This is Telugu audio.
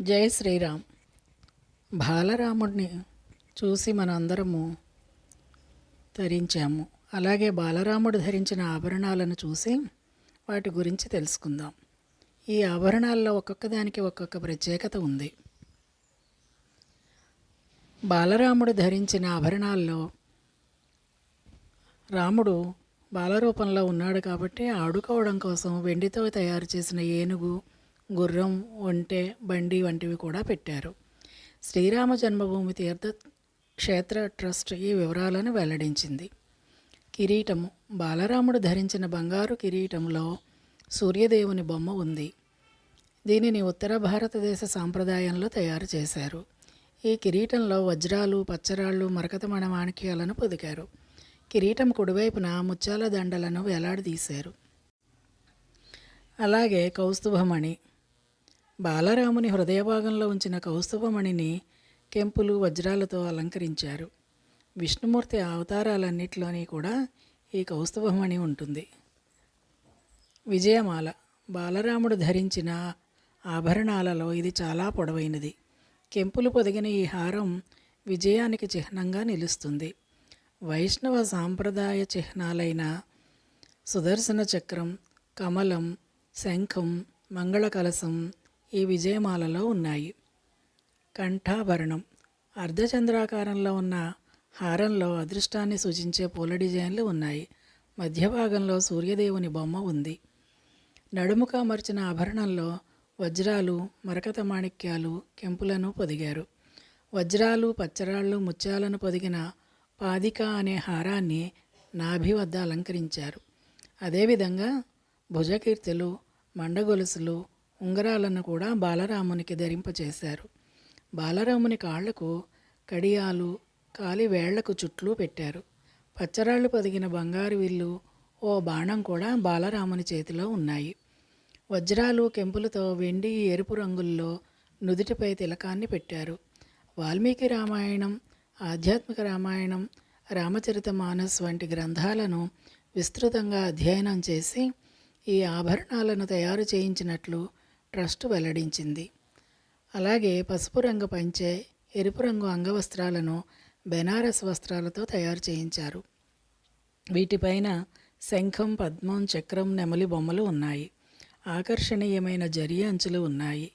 జై శ్రీరామ్. బాలరాముడిని చూసి మనందరము ధరించాము అలాగే బాలరాముడు ధరించిన ఆభరణాలను చూసి వాటి గురించి తెలుసుకుందాం. ఈ ఆభరణాల్లో ఒక్కొక్క దానికి ఒక్కొక్క ప్రత్యేకత ఉంది. బాలరాముడు ధరించిన ఆభరణాల్లో రాముడు బాలరూపంలో ఉన్నాడు కాబట్టి ఆడుకోవడం కోసం వెండితో తయారు చేసిన ఏనుగు గుర్రం ఒంటె బండి వంటివి కూడా పెట్టారు. శ్రీరామ జన్మభూమి తీర్థ క్షేత్ర ట్రస్ట్ ఈ వివరాలను వెల్లడించింది. కిరీటము. బాలరాముడు ధరించిన బంగారు కిరీటంలో సూర్యదేవుని బొమ్మ ఉంది. దీనిని ఉత్తర భారతదేశ సాంప్రదాయంలో తయారు చేశారు. ఈ కిరీటంలో వజ్రాలు పచ్చరాళ్ళు మరకతమణ మాణిక్యాలను పొదికారు కిరీటం కుడివైపున ముత్యాల దండలను వేలాడదీశారు. అలాగే కౌస్తుభమణి. బాలరాముని హృదయభాగంలో ఉంచిన కౌస్తుభమణిని కెంపులు వజ్రాలతో అలంకరించారు. విష్ణుమూర్తి అవతారాలన్నిటిలోని కూడా ఈ కౌస్తుభమణి ఉంటుంది. విజయమాల. బాలరాముడు ధరించిన ఆభరణాలలో ఇది చాలా పొడవైనది. కెంపులు పొదిగిన ఈ హారం విజయానికి చిహ్నంగా నిలుస్తుంది. వైష్ణవ సాంప్రదాయ చిహ్నాలైన సుదర్శన చక్రం కమలం శంఖం మంగళకలశం ఈ విజయమాలలో ఉన్నాయి. కంఠాభరణం. అర్ధచంద్రాకారంలో ఉన్న హారంలో అదృష్టాన్ని సూచించే పూల డిజైన్లు ఉన్నాయి. మధ్య భాగంలో సూర్యదేవుని బొమ్మ ఉంది. నడుముక అమర్చిన ఆభరణంలో వజ్రాలు మరకత మాణిక్యాలు కెంపులను పొదిగారు. వజ్రాలు పచ్చరాళ్ళు ముత్యాలను పొదిగిన పాదిక అనే హారాన్ని నాభి వద్ద అలంకరించారు. అదేవిధంగా భుజకీర్తులు మండగొలుసులు ఉంగరాలను కూడా బాలరామునికి ధరింపచేశారు. బాలరాముని కాళ్ళకు కడియాలు కాలి వేళ్ళకు చుట్లు పెట్టారు. పచ్చరాళ్ళు పొదిగిన బంగారు విల్లు ఓ బాణం కూడా బాలరాముని చేతిలో ఉన్నాయి. వజ్రాలు కెంపులతో వెండి ఎరుపు రంగుల్లో నుదుటిపై తిలకాన్ని పెట్టారు. వాల్మీకి రామాయణం ఆధ్యాత్మిక రామాయణం రామచరిత మానస్ వంటి గ్రంథాలను విస్తృతంగా అధ్యయనం చేసి ఈ ఆభరణాలను తయారు చేయించినట్లు ట్రస్ట్ వెల్లడించింది. అలాగే పసుపు రంగు పంచె ఎరుపు రంగు అంగవస్త్రాలను బెనారస్ వస్త్రాలతో తయారు చేయించారు. వీటిపైన శంఖం పద్మం చక్రం నెమలి బొమ్మలు ఉన్నాయి. ఆకర్షణీయమైన జరి అంచులు ఉన్నాయి.